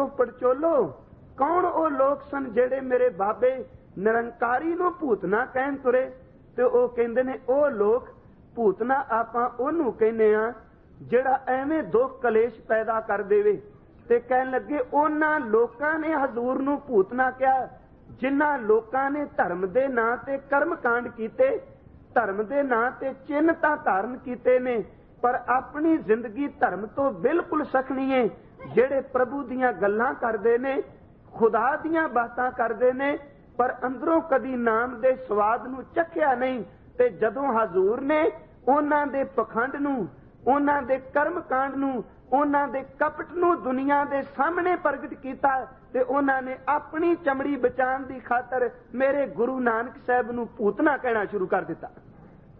ਵਿੱਚੋਂ ਪੜਚੋਲੋ। ਕੌਣ ਉਹ ਲੋਕ ਸਨ ਜਿਹੜੇ ਮੇਰੇ ਬਾਬੇ ਨਿਰੰਕਾਰੀ ਨੂੰ ਭੂਤਨਾ ਕਹਿਣ ਤੁਰੇ? ਤੇ ਉਹ ਕਹਿੰਦੇ ਨੇ, ਉਹ ਲੋਕ ਭੂਤਨਾ ਆਪਾਂ ਉਹਨੂੰ ਕਹਿੰਦੇ ਆ ਜਿਹੜਾ ਐਵੇਂ ਦੁੱਖ ਕਲੇਸ਼ ਪੈਦਾ ਕਰ ਦੇਵੇ। ਤੇ ਕਹਿਣ ਲੱਗੇ, ਉਹਨਾਂ ਲੋਕਾਂ ਨੇ ਹਜ਼ੂਰ ਨੂੰ ਭੂਤਨਾ ਕਿਹਾ, ਜਿਨ੍ਹਾਂ ਲੋਕਾਂ ਨੇ ਧਰਮ ਦੇ ਨਾਂ ਤੇ ਕਰਮ ਕਾਂਡ ਕੀਤੇ, ਧਰਮ ਦੇ ਨਾਂ ਤੇ ਚਿੰਨ ਤਾਂ ਧਾਰਨ ਕੀਤੇ ਨੇ, ਪਰ ਆਪਣੀ ਜ਼ਿੰਦਗੀ ਧਰਮ ਤੋਂ ਬਿਲਕੁਲ ਸਖਣੀ ਏ। ਜਿਹੜੇ ਪ੍ਰਭੂ ਦੀਆਂ ਗੱਲਾਂ ਕਰਦੇ ਨੇ, ਖੁਦਾ ਦੀਆਂ ਬਾਤਾਂ ਕਰਦੇ ਨੇ, ਪਰ ਅੰਦਰੋਂ ਕਦੀ ਨਾਮ ਦੇ ਸਵਾਦ ਨੂੰ ਚੱਖਿਆ ਨਹੀਂ। ਤੇ ਜਦੋਂ ਹਜ਼ੂਰ ਨੇ ਉਹਨਾਂ ਦੇ ਪਖੰਡ ਨੂੰ, ਉਹਨਾਂ ਦੇ ਕਰਮ ਕਾਂਡ ਨੂੰ, ਉਹਨਾਂ ਦੇ ਕਪਟ ਨੂੰ ਦੁਨੀਆ ਦੇ ਸਾਹਮਣੇ ਪ੍ਰਗਟ ਕੀਤਾ, ਤੇ ਉਹਨਾਂ ਨੇ ਆਪਣੀ ਚਮੜੀ ਬਚਾਉਣ ਦੀ ਖਾਤਰ ਮੇਰੇ ਗੁਰੂ ਨਾਨਕ ਸਾਹਿਬ ਨੂੰ ਪੂਤਨਾ ਕਹਿਣਾ ਸ਼ੁਰੂ ਕਰ ਦਿੱਤਾ।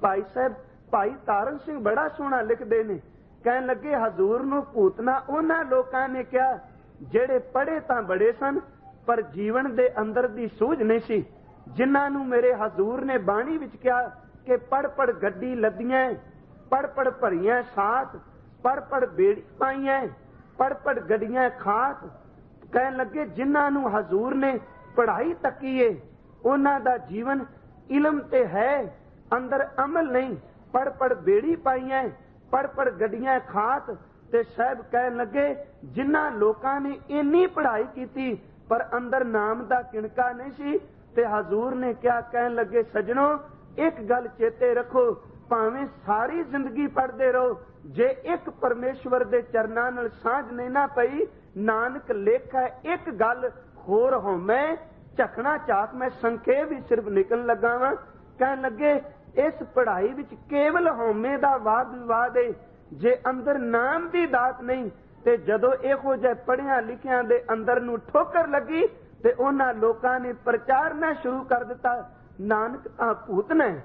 ਭਾਈ ਸਾਹਿਬ, ਭਾਈ ਤਾਰਨ ਸਿੰਘ ਬੜਾ ਸੋਹਣਾ ਲਿਖਦੇ ਨੇ। ਕਹਿਣ ਲੱਗੇ, ਹਜ਼ੂਰ ਨੂੰ ਭੂਤਨਾ ਉਹਨਾਂ ਲੋਕਾਂ ਨੇ ਕਿਹਾ, ਜਿਹੜੇ ਪੜ੍ਹੇ ਤਾਂ ਬੜੇ ਸਨ, ਪਰ ਜੀਵਨ ਦੇ ਅੰਦਰ ਦੀ ਸੂਝ ਨਹੀਂ ਸੀ। ਜਿਨ੍ਹਾਂ ਨੂੰ ਮੇਰੇ ਹਜ਼ੂਰ ਨੇ ਬਾਣੀ ਵਿੱਚ ਕਿਹਾ ਕਿ ਪੜ ਪੜ ਗੱਡੀ ਲੱਦੀਆਂ ਪੜ ਪੜ ਭਰੀਆਂ ਸਾਥ ਪੜ ਪੜ ਬੇੜੀ ਪਾਈਆਂ ਪੜ ਪੜ ਗੱਡੀਆਂ ਖਾਤ। ਕਹਿਣ ਲੱਗੇ, ਜਿਨ੍ਹਾਂ ਨੂੰ ਹਜ਼ੂਰ ਨੇ ਪੜ੍ਹਾਈ ਤੱਕੀਏ ਉਹਨਾਂ ਦਾ ਜੀਵਨ ਇਲਮ ਤੇ ਹੈ, ਅੰਦਰ ਅਮਲ ਨਹੀਂ ਪੜ ਪੜ ਬੇੜੀ ਪਾਈਆਂ ਪੜ ਪੜ ਗੱਡੀਆਂ ਖਾਤ ਤੇ ਸਾਹਿਬ ਕਹਿਣ ਲੱਗੇ, ਜਿਨ੍ਹਾਂ ਲੋਕਾਂ ਨੇ ਇੰਨੀ ਪੜ੍ਹਾਈ ਕੀਤੀ, ਪਰ ਅੰਦਰ ਨਾਮ ਦਾ ਕਿਣਕਾ ਨਹੀਂ ਸੀ, ਤੇ ਹਜ਼ੂਰ ਨੇ ਕਿਹਾ ਕਹਿਣ ਲੱਗੇ, ਸਜਣੋ, ਇੱਕ ਗੱਲ ਚੇਤੇ ਰੱਖੋ, ਭਾਵੇਂ ਸਾਰੀ ਜ਼ਿੰਦਗੀ ਪੜਦੇ ਰਹੋ, ਜੇ ਇੱਕ ਪਰਮੇਸ਼ਵਰ ਦੇ ਚਰਨਾਂ ਨਾਲ ਸਾਂਝ ਨਹੀਂ ਨਾ ਪਈ, ਨਾਨਕ ਲੇਖਾ ਇੱਕ ਗੱਲ ਹੋਰ ਹੋ ਮੈਂ ਝਖਣਾ ਚਾਕ, ਮੈਂ ਸੰਖੇਪ ਵੀ ਸਿਰਫ ਨਿਕਲਣ ਲੱਗਾ ਵਾਂ। ਕਹਿਣ ਲੱਗੇ ਇਸ ਪੜ੍ਹਾਈ ਵਿੱਚ ਕੇਵਲ ਹਉਮੈ ਦਾ ਵਾਦ ਵਿਵਾਦ ਹੈ ਜੇ ਅੰਦਰ ਨਾਮ ਦੀ ਦਾਤ ਨਹੀਂ, ਤੇ ਜਦੋਂ ਇਹੋ ਜਿਹੇ ਪੜਿਆਂ ਲਿਖਿਆਂ ਦੇ ਅੰਦਰ ਨੂੰ ਠੋਕਰ ਲੱਗੀ, ਤੇ ਉਹਨਾਂ ਲੋਕਾਂ ਨੇ ਪ੍ਰਚਾਰਨਾ ਸ਼ੁਰੂ ਕਰ ਦਿੱਤਾ। ਨਾਨਕ ਤਾਂ ਭੂਤ ਨੇ।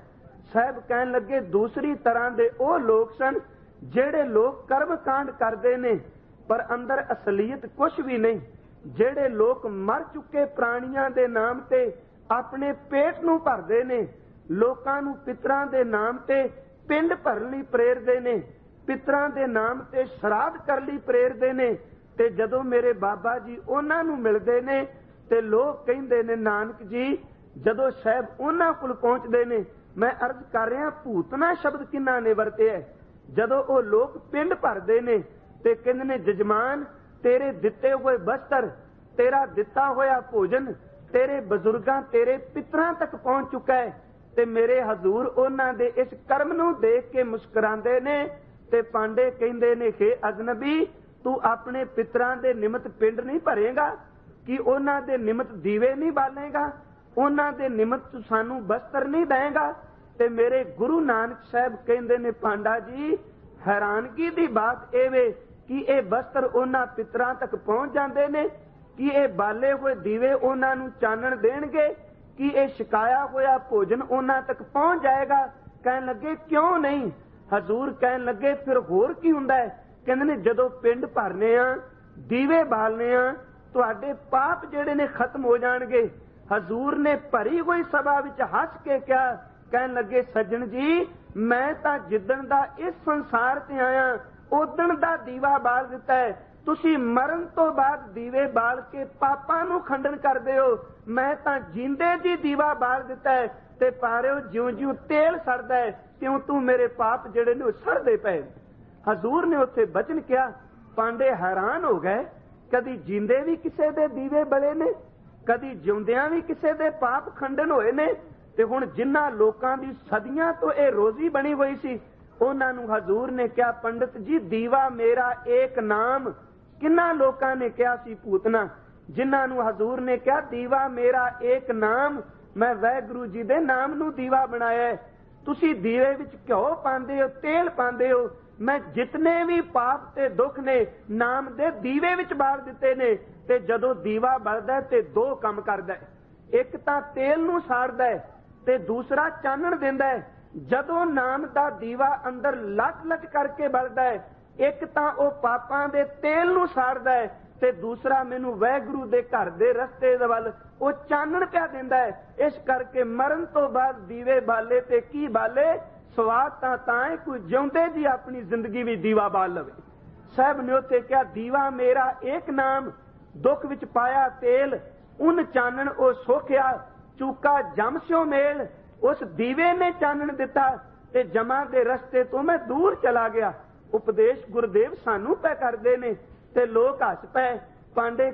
ਸਾਹਿਬ ਕਹਿਣ ਲੱਗੇ, ਦੂਸਰੀ ਤਰ੍ਹਾਂ ਦੇ ਉਹ ਲੋਕ ਸਨ ਜਿਹੜੇ ਲੋਕ ਕਰਮ ਕਾਂਡ ਕਰਦੇ ਨੇ, ਪਰ ਅੰਦਰ ਅਸਲੀਅਤ ਕੁਝ ਵੀ ਨਹੀਂ। ਜਿਹੜੇ ਲੋਕ ਮਰ ਚੁੱਕੇ ਪ੍ਰਾਣੀਆਂ ਦੇ ਨਾਮ ਤੇ ਆਪਣੇ ਪੇਟ ਨੂੰ ਭਰਦੇ ਨੇ ਲੋਕਾਂ ਨੂੰ ਪਿਤਰਾਂ ਦੇ ਨਾਮ ਤੇ ਪਿੰਡ ਭਰਨ ਲਈ ਪ੍ਰੇਰਦੇ ਨੇ, ਪਿਤਰਾਂ ਦੇ ਨਾਮ ਤੇ ਸ਼ਰਾਧ ਕਰਨ ਲਈ ਪ੍ਰੇਰਦੇ ਨੇ ਤੇ ਜਦੋਂ ਮੇਰੇ ਬਾਬਾ ਜੀ ਉਹਨਾਂ ਨੂੰ ਮਿਲਦੇ ਨੇ ਤੇ ਲੋਕ ਕਹਿੰਦੇ ਨੇ, ਨਾਨਕ ਜੀ, ਜਦੋਂ ਸਾਹਿਬ ਉਹਨਾਂ ਕੋਲ ਪਹੁੰਚਦੇ ਨੇ, ਮੈਂ ਅਰਜ਼ ਕਰ ਰਿਹਾ ਭੂਤਨਾ ਸ਼ਬਦ ਕਿੰਨਾ ਨੇ ਵਰਤਿਆ ਜਦੋਂ ਉਹ ਲੋਕ ਪਿੰਡ ਭਰਦੇ ਨੇ ਤੇ ਕਹਿੰਦੇ ਨੇ, ਜਜਮਾਨ, ਤੇਰੇ ਦਿੱਤੇ ਹੋਏ ਬਸਤਰ, ਤੇਰਾ ਦਿੱਤਾ ਹੋਇਆ ਭੋਜਨ, ਤੇਰੇ ਬਜ਼ੁਰਗਾਂ, ਤੇਰੇ ਪਿਤਰਾਂ ਤੱਕ ਪਹੁੰਚ ਚੁੱਕਾ ਹੈ ਤੇ ਮੇਰੇ ਹਜ਼ੂਰ ਉਹਨਾਂ ਦੇ ਇਸ ਕਰਮ ਨੂੰ ਦੇਖ ਕੇ ਮੁਸਕਰਾਉਂਦੇ ਨੇ ਤੇ ਪਾਂਡੇ ਕਹਿੰਦੇ ਨੇ ਕਿ ਅਜਨਬੀ, ਤੂੰ ਆਪਣੇ ਪਿਤਰਾਂ ਦੇ ਨਿਮਤ ਪਿੰਡ ਨਹੀਂ ਭਰੇਗਾ? ਕਿ ਉਹਨਾਂ ਦੇ ਨਿਮਤ ਦੀਵੇ ਨਹੀਂ ਬਾਲੇਗਾ? ਉਹਨਾਂ ਦੇ ਨਿਮਤ ਸਾਨੂੰ ਬਸਤਰ ਨਹੀਂ ਦੇਗਾ? ਤੇ ਮੇਰੇ ਗੁਰੂ ਨਾਨਕ ਸਾਹਿਬ ਕਹਿੰਦੇ ਨੇ, ਪਾਂਡਾ ਜੀ, ਹੈਰਾਨਗੀ ਦੀ ਬਾਤ ਇਹ ਵੇ ਕਿ ਇਹ ਬਸਤਰ ਉਹਨਾਂ ਪਿਤਰਾਂ ਤੱਕ ਪਹੁੰਚ ਜਾਂਦੇ ਨੇ? ਕਿ ਇਹ ਬਾਲੇ ਹੋਏ ਦੀਵੇ ਉਹਨਾਂ ਨੂੰ ਚਾਨਣ ਦੇਣਗੇ? ਕਿ ਇਹ ਸ਼ਿਕਾਇਆ ਹੋਇਆ ਭੋਜਨ ਉਹਨਾਂ ਤੱਕ ਪਹੁੰਚ ਜਾਏਗਾ? ਕਹਿਣ ਲੱਗੇ, ਕਿਉਂ ਨਹੀਂ? ਹਜ਼ੂਰ ਕਹਿਣ ਲੱਗੇ, ਫਿਰ ਹੋਰ ਕੀ ਹੁੰਦਾ ਹੈ? ਕਹਿੰਦੇ ਨੇ, ਜਦੋਂ ਪਿੰਡ ਭਰਨੇ ਆ, ਦੀਵੇ ਬਾਲਨੇ ਆ, ਤੁਹਾਡੇ ਪਾਪ ਜਿਹੜੇ ਨੇ ਖਤਮ ਹੋ ਜਾਣਗੇ। ਹਜ਼ੂਰ ਨੇ ਭਰੀ ਹੋਈ ਸਭਾ ਵਿੱਚ ਹੱਸ ਕੇ ਕਿਹਾ, ਕਹਿਣ ਲੱਗੇ, ਸੱਜਣ ਜੀ, ਮੈਂ ਤਾਂ ਜਿੱਦਣ ਦਾ ਇਸ ਸੰਸਾਰ ਤੇ ਆਇਆ ਉਦਣ ਦਾ ਦੀਵਾ ਬਾਲ ਦਿੱਤਾ ਹੈ। ਤੁਸੀਂ ਮਰਨ ਤੋਂ ਬਾਅਦ ਦੀਵੇ ਬਾਲ ਕੇ ਪਾਪਾਂ ਨੂੰ ਖੰਡਨ ਕਰਦੇ ਹੋ। ਮੈਂ ਤਾਂ ਜਿੰਦੇ ਦੀ ਦੀਵਾ ਬਾਲ ਦਿੱਤਾ ਹੈ ਤੇ ਪਾਰਿਓ ਜਿਉਂ-ਜਿਉਂ ਤੇਲ ਸੜਦਾ ਹੈ, ਤਿਉਂ ਤੂੰ ਮੇਰੇ ਪਾਪ ਜਿਹੜੇ ਨੇ ਉਹ ਸੜਦੇ ਪਏ। ਹਜ਼ੂਰ ਨੇ ਉੱਥੇ ਬਚਨ ਕਿਹਾ, ਪਾਂਡੇ ਹੈਰਾਨ ਹੋ ਗਏ। ਕਦੀ ਜਿੰਦੇ ਵੀ ਕਿਸੇ ਦੇ ਦੀਵੇ ਬਲੇ ਨੇ, ਕਦੀ ਜਿਉਂਦਿਆਂ ਵੀ ਕਿਸੇ ਦੇ ਪਾਪ ਖੰਡਨ ਹੋਏ ਨੇ ਤੇ ਹੁਣ ਜਿਨ੍ਹਾਂ ਲੋਕਾਂ ਦੀ ਸਦੀਆਂ ਤੋਂ ਇਹ ਰੋਜ਼ੀ ਬਣੀ ਹੋਈ ਸੀ, ਉਹਨਾਂ ਨੂੰ ਹਜ਼ੂਰ ਨੇ ਕਿਹਾ, ਪੰਡਤ ਜੀ, ਦੀਵਾ ਮੇਰਾ ਏਕ ਨਾਮ ਕਿੰਨਾ ਲੋਕਾਂ ਨੇ ਕਿਹਾ ਸੀ ਭੂਤਨਾ? ਜਿਨ੍ਹਾਂ ਨੂੰ ਹਜ਼ੂਰ ਨੇ ਕਿਹਾ, ਦੀਵਾ ਮੇਰਾ ਏਕ ਨਾਮ, ਮੈਂ ਵੈਗੁਰੂ ਜੀ ਦੇ ਨਾਮ ਨੂੰ ਦੀਵਾ ਬਣਾਇਆ ਤੁਸੀਂ ਦੀਵੇ ਵਿੱਚ ਘਿਓ ਪਾਉਂਦੇ ਹੋ, ਤੇਲ ਪਾਉਂਦੇ ਹੋ, ਮੈਂ ਜਿਤਨੇ ਵੀ ਪਾਪ ਤੇ ਦੁੱਖ ਨੇ, ਨਾਮ ਦੇ ਦੀਵੇ ਵਿੱਚ ਬਾਲ ਦਿੱਤੇ ਨੇ, ਤੇ ਜਦੋਂ ਦੀਵਾ ਬਲਦਾ ਤੇ ਦੋ ਕੰਮ ਕਰਦਾ ਇੱਕ ਤਾਂ ਤੇਲ ਨੂੰ ਸਾੜਦਾ ਤੇ ਦੂਸਰਾ ਚਾਨਣ ਦਿੰਦਾ ਜਦੋਂ ਨਾਮ ਦਾ ਦੀਵਾ ਅੰਦਰ ਲੱਟ ਲੱਟ ਕਰਕੇ ਬਲਦਾ ਹੈ ਇੱਕ ਤਾਂ ਉਹ ਪਾਪਾਂ ਦੇ ਤੇਲ ਨੂੰ ਸਾੜਦਾ ਹੈ ਤੇ ਦੂਸਰਾ ਮੈਨੂੰ ਵੈਗਰੂ ਦੇ ਘਰ ਦੇ ਰਸਤੇ ਦੇ ਵੱਲ ਉਹ ਚਾਨਣ ਪਿਆ ਦਿੰਦਾ ਹੈ। ਇਸ ਕਰਕੇ ਮਰਨ ਤੋਂ ਬਾਅਦ ਦੀਵੇ ਬਾਲੇ ਤੇ ਕੀ ਬਾਲੇ? ਸਵਾਦ ਤਾਂ ਤਾਂ ਹੈ ਕੋਈ ਜਿਉਂਦੇ ਜੀ ਆਪਣੀ ਜ਼ਿੰਦਗੀ ਵੀ ਦੀਵਾ ਬਾਲ ਲਵੇ। ਸਾਹਿਬ ਨੇ ਉਤੇ ਕਿਹਾ, ਦੀਵਾ ਮੇਰਾ ਇੱਕ ਨਾਮ, ਦੁੱਖ ਵਿੱਚ ਪਾਇਆ ਤੇਲ, ਉਨ ਚਾਨਣ ਉਹ ਸੋਖਿਆ, ਚੂਕਾ ਜਮ ਸਿਓ ਮੇਲ। ਉਸ ਦੀਵੇ ਨੇ ਚਾਨਣ ਦਿੱਤਾ ਤੇ ਜਮਾਂ ਦੇ ਰਸਤੇ ਤੋਂ ਮੈਂ ਦੂਰ ਚਲਾ ਗਿਆ। ਉਪਦੇਸ਼ ਗੁਰਦੇਵ ਸਾਨੂੰ ਪੈ ਕਰਦੇ ਨੇ ਤੇ ਲੋਕ ਹੱਸ ਪੈ ਪਾਂਡੇ